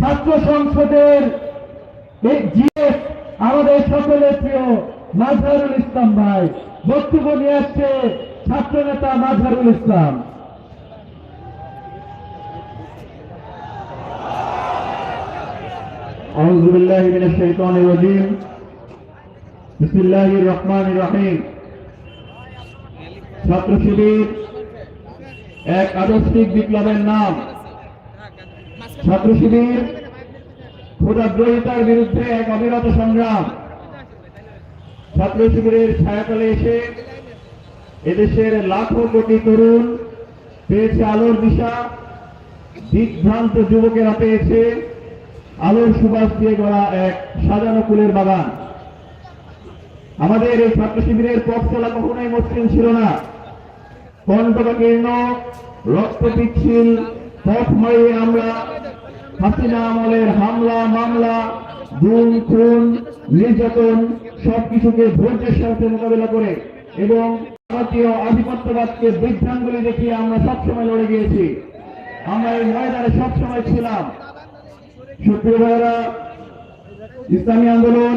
ছাত্র সংসদের জিএস আমাদের সকলের প্রিয় মাজহারুল ইসলাম ভাই বক্তব্য নিয়ে আসছে ছাত্র নেতা মাজহারুল ইসলাম أعوذ بالله من الشيطان الرجيم بسم الله الرحمن الرحيم ছাত্র শিবির এক আদর্শিক বিপ্লবের নাম ছাত্র শিবির ক্ষুদাদ্রোহিতার বিরুদ্ধে এক অবিরত সংগ্রাম। ছাত্র শিবিরের ছায়াতলে এসে এদেশের লাখো কোটি তরুণ পেয়েছে আলোর দিশা। দিকভ্রান্ত যুবকেরা পেয়েছে আলোর সুবাস দিয়ে গড়া এক সাজানো ফুলের বাগান। আমাদের এই ছাত্র শিবিরের পথ চলা কখনোই মসৃণ ছিল না। কণ্ঠকাকীর্ণ রক্ত পিচ্ছিল পথ মারিয়ে আমরা হাসিনা আমলের হামলা, মামলা, গুম, খুন, নির্যাতন, সবকিছুকে ধৈর্যের সাথে মোকাবেলা করে এবং ভারতীয় আধিপত্যবাদকে বৃদ্ধাঙ্গুলি দেখিয়ে আমরা সবসময় লড়ে গিয়েছি। আমরা এই ময়দানে সবসময় ছিলাম। সুপ্রিয় ভাইরা ইসলামী আন্দোলন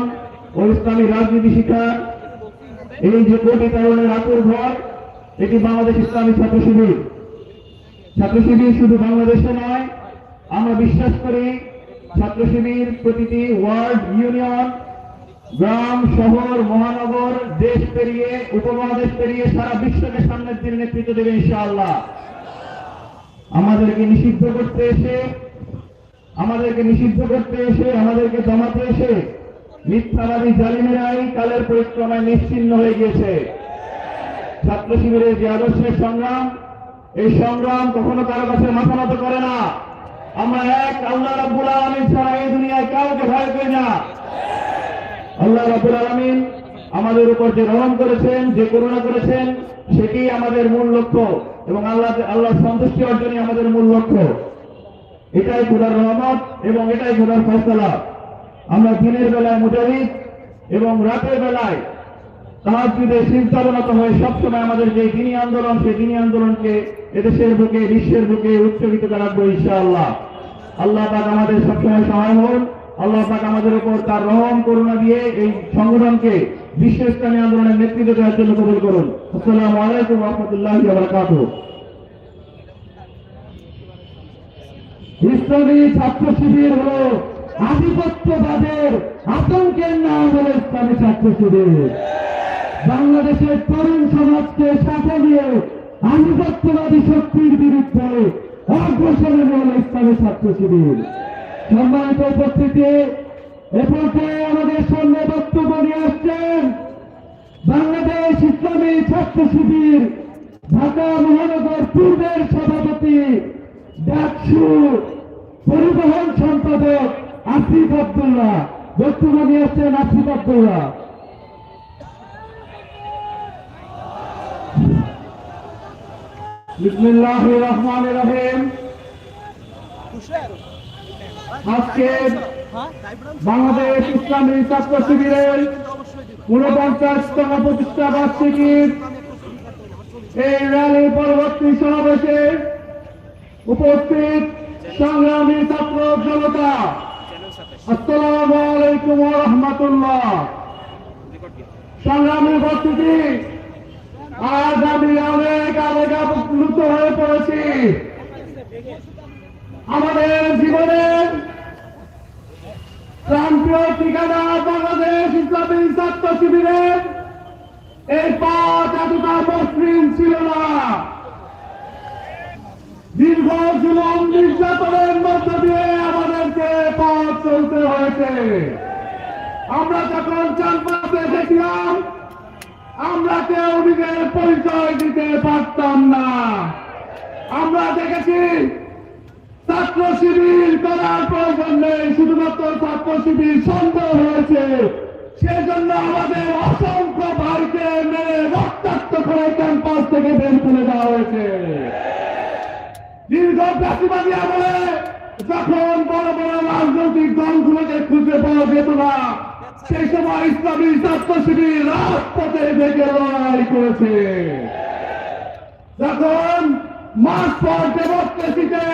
ও ইসলামী রাজনীতি শিক্ষা, এই যে কোটি তরুণের আকুর ঘর, এটি বাংলাদেশ ইসলামী ছাত্র শিবির ছাত্র শিবির শুধু বাংলাদেশে নয় আমরা বিশ্বাস করি ছাত্র শিবির প্রতিটি ওয়ার্ড ইউনিয়ন, গ্রাম, শহর, মহানগর, দেশ পেরিয়ে, উপমহাদেশ পেরিয়ে সারা বিশ্বকে সামনের দিনে নেতৃত্ব দেবে ইনশাআল্লাহ। আমাদেরকে নিষিদ্ধ করতে এসে, আমাদেরকে নিষিদ্ধ করতে এসে, আমাদেরকে জমাতে এসে, মিথ্যাবাদী জালিমেরাই কালের পরিক্রমায় নিশ্চিন্ন হয়ে গিয়েছে। ছাত্র শিবিরের যে আদর্শের সংগ্রাম, এই সংগ্রাম কখনো কারও কাছে মাথা নত করে না। আমরা এক, আল্লাহ রাব্বুল আলমিন ছাড়া এই দুনিয়ায় কাউকে ভয় করি না। আল্লাহ রাব্বুল আলমিন আমাদের উপর যে রহম করেছেন, যে করুণা করেছেন সেটি আমাদের মূল লক্ষ্য এবং আল্লাহ আল্লাহ সন্তুষ্টি অর্জনই আমাদের মূল লক্ষ্য। এটাই খোদার রহমত এবং এটাই খোদার ফয়সলা। আমরা দিনের বেলায় মুজাহিদ এবং রাতের বেলায় তাহার যদি চিন্তাবনত হয়ে সবসময় আমাদের যে দিনী আন্দোলন, সেই দিনী আন্দোলনকে এদেশের বুকে, বিশ্বের বুকে উচ্চকিত রাখব ইনশাআল্লাহ। আল্লাহ পাক আমাদের সবসময় সহায় হন। আল্লাহ পাক আমাদের উপর তার রহম করুণা দিয়ে এই সংগঠনকে বিশ্ব ইসলামী আন্দোলনের নেতৃত্ব দেওয়ার জন্য কবুল করুন। আসসালামু আলাইকুম রহমতুল্লাহ বারকাতুহ। ইসলামী ছাত্র শিবির হল আধিপত্যবাদের, আতঙ্কের নাম হল ইসলামী ছাত্র শিবির। বাংলাদেশের তরুণ সমাজকে সাথে নিয়ে আধিপত্যবাদী শক্তির বিরুদ্ধে অগ্রসরের হল ইসলামী ছাত্র শিবির সম্মানিত উপস্থিতি আমাদের সামনে বক্তব্য নিয়ে আসছেন বাংলাদেশ ইসলামী ছাত্র শিবির ঢাকা মহানগর পূর্বের সভাপতি ডাকসু, পরিবহন সম্পাদক আসিফ আব্দুল্লাহ। বক্তব্য নিয়ে আসছেন আসিফ আব্দুল্লাহ। বাংলাদেশ শিবিরের ঊনপঞ্চাশতম প্রতিষ্ঠা বার্ষিকীর এই র্যালি পরবর্তী সমাবেশে উপস্থিত সংগ্রামী ছাত্র জনতা। আসসালামু আলাইকুম রহমতুল্লাহ। সংগ্রামী উপস্থিতি অনেক আপ্লুত হয়ে পড়েছি। আমাদের জীবনের প্রান্তীয় বাংলাদেশ ইসলামী ছাত্র শিবিরের এই পথ এতটা মসৃণ ছিল না। দীর্ঘ জীবন নির্যাতনের মধ্য দিয়ে আমাদেরকে পথ চলতে হয়েছে। আমরা যখন চারপাশে দেখলাম আমরা কেউ নিজের পরিচয় দিতে পারতাম না। আমরা দেখেছি ছাত্র শিবির করার প্রয়োজন নেই, শুধুমাত্র ছাত্র শিবির সন্দেহ হয়েছে। সেজন্য আমাদের অসংখ্য ভাইকে মেরে রক্তাক্ত করে ক্যাম্পাস থেকে বের করে দেওয়া হয়েছে। দীর্ঘ প্রাতিবাদী আমলে যখন বড় বড় রাজনৈতিক দলগুলোকে খুঁজে পাওয়া যেত না সেই সময় ইসলামী ছাত্র শিবির রাজপথে থেকে লড়াই করেছে। যখন মাঠ পর ডেমোক্রেসিতে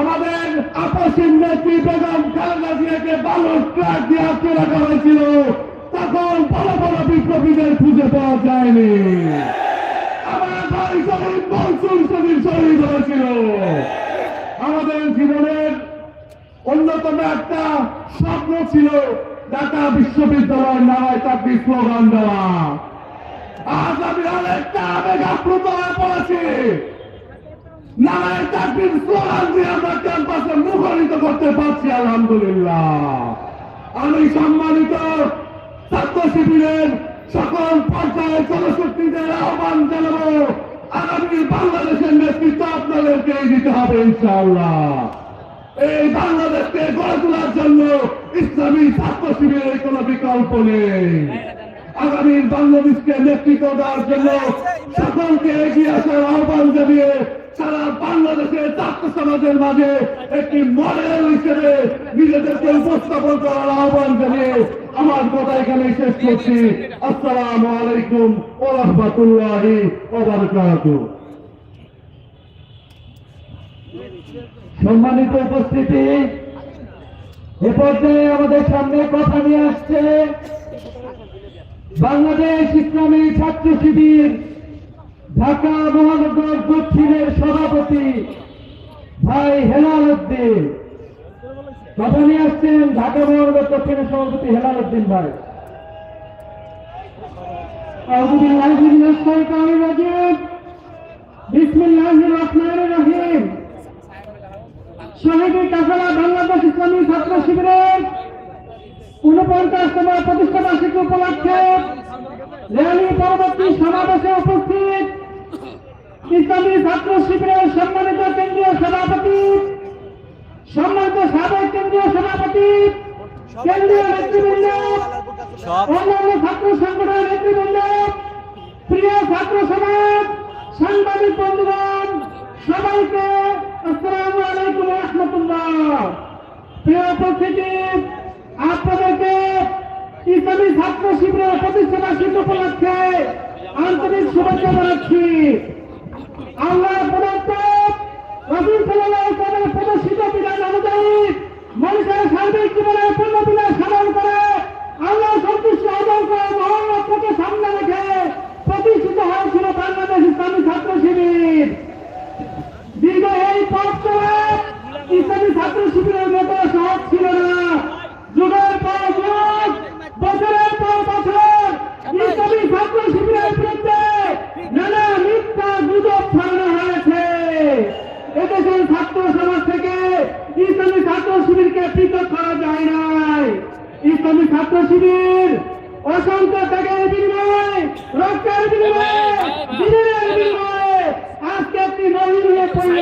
আমাদের আপসীন নেত্রী বেগম খালেদা জিয়াকে বালক ট্রাক দিয়ে আটকে রাখা হয়েছিল, তখন বড় বড় বিপ্লবীদের খুঁজে পাওয়া যায়নি। আমাদের জীবনের অন্যতম একটা স্বপ্ন ছিল ঢাকা বিশ্ববিদ্যালয়ের নামায় চাকরি স্লোগান দেওয়া। আজ আমি অনেকটা আবেগ আপ্লুত হয়ে পড়েছি। নারায় চাকরির স্লোগান দিয়ে আমরা ক্যাম্পাসে মুখরিত করতে পারছি, আলহামদুলিল্লাহ। আমি সম্মানিত ছাত্র শিবিরের সকল পর্যায়ে জনশক্তিদের আহ্বান জানাব। আগামী বাংলাদেশের নেতৃত্ব আপনাদেরকে দিতে হবে, ইনশাআল্লাহ। এই বাংলাদেশকে গড়ে তোলার জন্য ইসলামী ছাত্র শিবিরের কোনো বিকল্প নেই। আগামী বাংলাদেশকে নেতৃত্ব দেওয়ার জন্য সকলকে এগিয়ে আসার আহ্বান জানিয়ে সারা বাংলাদেশের ছাত্র সমাজের মাঝে একটি মডেল হিসেবে নিজেদেরকে উপস্থাপন করার আহ্বান জানিয়ে আমার কথা এখানে শেষ করছি। আসসালামু আলাইকুম ও রহমতুল্লাহি সম্মানিত উপস্থিতি, এ পর্যায়ে আমাদের সামনে কথা নিয়ে আসছে বাংলাদেশ ইসলামী ছাত্র শিবির, ঢাকা মহানগর দক্ষিণের সভাপতি ভাই হেলাল উদ্দিন। কথা নিয়ে আসছেন ঢাকা মহানগর দক্ষিণের সভাপতি হেলাল উদ্দিন ভাই। বিসমিল্লাহ রহমান রহিম। শহীদ কাফেলা বাংলাদেশ ইসলামী ছাত্র শিবিরের উনপঞ্চাশতম প্রতিষ্ঠা বার্ষিকী উপলক্ষে র্যালি পরবর্তী সমাবেশে উপস্থিত ইসলামী ছাত্র শিবিরের সম্মানিত কেন্দ্রীয় সভাপতি সম্মানিত সাবেক কেন্দ্রীয় সভাপতি কেন্দ্রীয় নেতৃবৃন্দ অন্যান্য ছাত্র সংগঠনের নেতৃবৃন্দ প্রিয় ছাত্র সমাজ সাংবাদিক বন্ধুগণ সবাইকে আসসালামু আলাইকুম রহমতুল্লাহ। প্রিয় উপস্থিতি, আপনাদেরকে ইসলামী ছাত্র শিবিরের প্রতিষ্ঠা বার্ষিকী উপলক্ষে আন্তরিক শুভেচ্ছা জানাচ্ছি। আল্লাহ প্রদত্ত রসুল সাল্লাহ প্রদর্শিত বিধান অনুযায়ী মানুষের সার্বিক জীবনের পূর্ণ বিধান সাধন করে আল্লাহ সন্তুষ্ট অর্জন করে মহান লক্ষ্যকে সামনে রেখে প্রতিষ্ঠিত হয়েছিল বাংলাদেশ ইসলামী ছাত্র শিবির। এই পথ ইসলামী ছাত্র শিবিরের মতো সহজ ছিল না যুগের পর যুগ বছরের পর বছর ইসলামী ছাত্র শিবিরের বিরুদ্ধে নানা মিথ্যা গুজব ছড়ানো হয়েছে এদেশের ছাত্র সমাজ থেকে ইসলামী ছাত্র শিবিরকে পৃথক করা যায় নাই ইসলামী ছাত্র শিবির অসংখ্য ত্যাগের বিনিময়ে রক্তের বিনিময়ে দিনের বিনিময়ে আজকে একটি নবীনে পরিণত হয়েছে প্রিয় ছাত্র সমাজ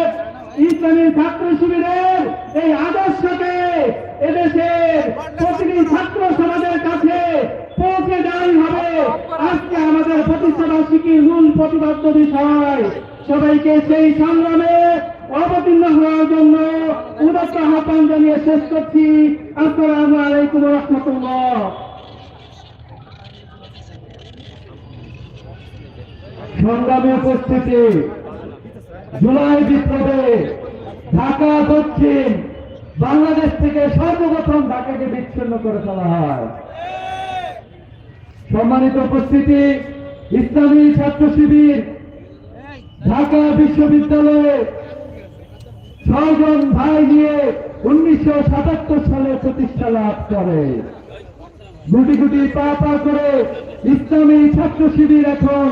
ইসলামী ছাত্র শিবিরের এই আদর্শকে এদেশের প্রতিটি ছাত্র সমাজের কাছে পৌঁছে দেওয়াই হবে। আজকে আমাদের প্রতিষ্ঠা বার্ষিকীর মূল প্রতিবাদ্য বিষয়। সবাইকে সেই সংগ্রামে অবতীর্ণ হওয়ার জন্য উদত্ত আহ্বান জানিয়ে শেষ করছি। আসসালামু আলাইকুম রহমতুল্লাহ। সংগ্রামী উপস্থিতি, জুলাই বিপ্লবে ঢাকা, দক্ষিণ বাংলাদেশ থেকে সর্বপ্রথম ঢাকাকে বিচ্ছিন্ন করে ফেলা হয়। সম্মানিত উপস্থিতি, ইসলামী ছাত্র শিবির, ঢাকা বিশ্ববিদ্যালয়ে ছয়জন ভাই নিয়ে উনিশশো সাতাত্তর সালে প্রতিষ্ঠা লাভ করে। গুটি গুটি পা পা করে ইসলামী ছাত্র শিবির এখন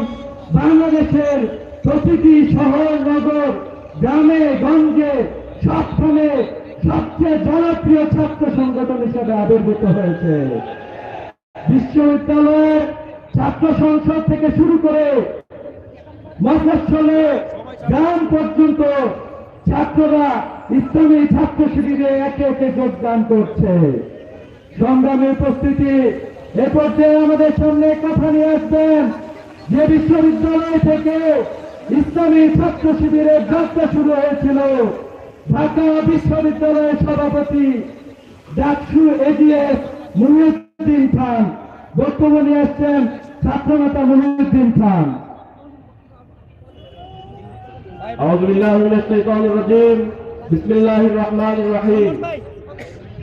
বাংলাদেশের প্রতিটি শহর, নগর গ্রামে, গঞ্জে সবখানে সবচেয়ে জনপ্রিয় ছাত্র সংগঠন হিসেবে আবির্ভূত হয়েছে। বিশ্ববিদ্যালয়ের ছাত্র সংসদ থেকে শুরু করে মফস্বলে গ্রাম পর্যন্ত ছাত্ররা ইসলামী ছাত্র শিবিরে একে একে যোগদান করছে। সংগ্রামী উপস্থিতি, এ পর্যায়ে আমাদের সামনে কথা নিয়ে আসবেন যে বিশ্ববিদ্যালয় থেকে ইসলামী ছাত্র শিবিরের যাত্রা শুরু হয়েছিল ঢাকা বিশ্ববিদ্যালয়ের সভাপতি ডাকসু এজিএস মহিউদ্দিন খান বক্তব্য নিয়ে আসছেন ছাত্রনেতা মহিউদ্দিন খান أعوذ بالله من الشيطان الرجيم بسم الله الرحمن الرحيم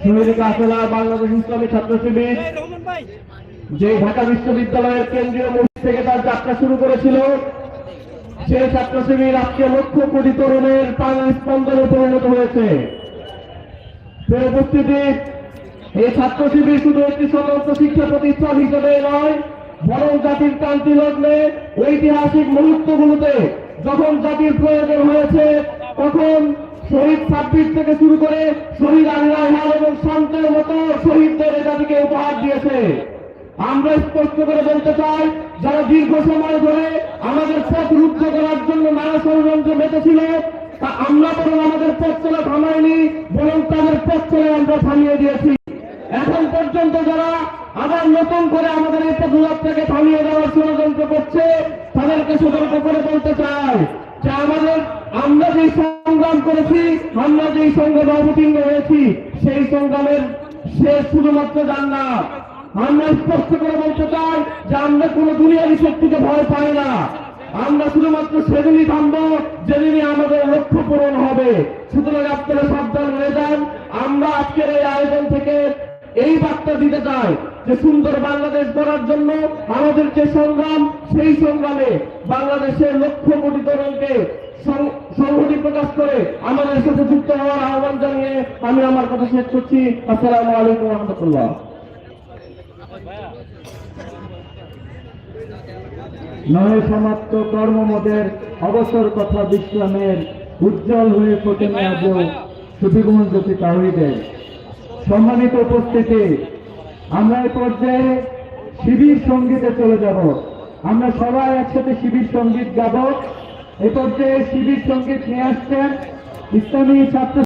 শহীদ কাফেলা বাংলাদেশ ইসলামী ছাত্র শিবির যে ঢাকা বিশ্ববিদ্যালয়ের কেন্দ্রীয় মসজিদ থেকে তার যাত্রা শুরু করেছিল সেই ছাত্র শিবির আজকে লক্ষ কোটি তরুণের প্রাণের স্পন্দনে পরিণত হয়েছে। সে উপস্থিতি, এই ছাত্র শিবির শুধু একটি স্বতন্ত্র শিক্ষা প্রতিষ্ঠান হিসেবে নয়, বরং জাতির ক্রান্তি লগ্নে ঐতিহাসিক মুহূর্তগুলোতে যখন জাতির প্রয়োজন হয়েছে, তখন শহীদ ছাব্বিশ থেকে শুরু করে শহীদ আলী রহমান এবং শান্তের মতো শহীদদের জাতিকে উপহার দিয়েছে। আমরা স্পষ্ট করে বলতে চাই, যারা দীর্ঘ সময় ধরে আমাদের পথ রুদ্ধ করার জন্য নানা ষড়যন্ত্র মেতেছিল তা আমরা বরং আমাদের পথ চলা থামাইনি বরং তাদের পথ চলে আমরা থামিয়ে দিয়েছি। এখন পর্যন্ত যারা আবার নতুন করে আমাদের এই পথযাত্রাকে থামিয়ে দেওয়ার ষড়যন্ত্র করছে, তাদেরকে সতর্ক করে বলতে চাই যে আমাদের, আমরা যেই সংগ্রাম করেছি, আমরা যেই সংগ্রামে অবতীর্ণ হয়েছি, সেই সংগ্রামের শেষ শুধুমাত্র জান্নাত। আমরা স্পষ্ট করে বলতে চাই যে আমরা কোনো দুনিয়ারি শক্তিকে ভয় পাই না। আমরা শুধুমাত্র সেদিনই থামবো, যেদিনই আমাদের লক্ষ্য পূরণ হবে। সুতরাং আপনারা সাবধান হয়ে যান। আমরা আজকের এই আয়োজন থেকে এই বার্তা দিতে চাই যে সুন্দর বাংলাদেশ গড়ার জন্য আমাদের যে সংগ্রাম, সেই সংগ্রামে বাংলাদেশের লক্ষ কোটি তরুণকে সংহতি প্রকাশ করে আমাদের সাথে যুক্ত হওয়ার আহ্বান জানিয়ে আমি আমার কথা শেষ করছি। আসসালামু আলাইকুম রহমতুল্লাহ। নয় সমাপ্ত কর্মমদের অবসর কথা বিশ্রামের উজ্জ্বল হয়ে ফোটে আজ সুবিগুণ জ্যোতি তাহিদের। সম্মানিত উপস্থিতি, আমরা এই পর্যায়ে শিবির সঙ্গীতে চলে যাব। আমরা সবাই একসাথে শিবির সংগীত গাব। এ পর্যায়ে শিবির সংগীত নিয়ে আসছেন ইসলামী ছাত্র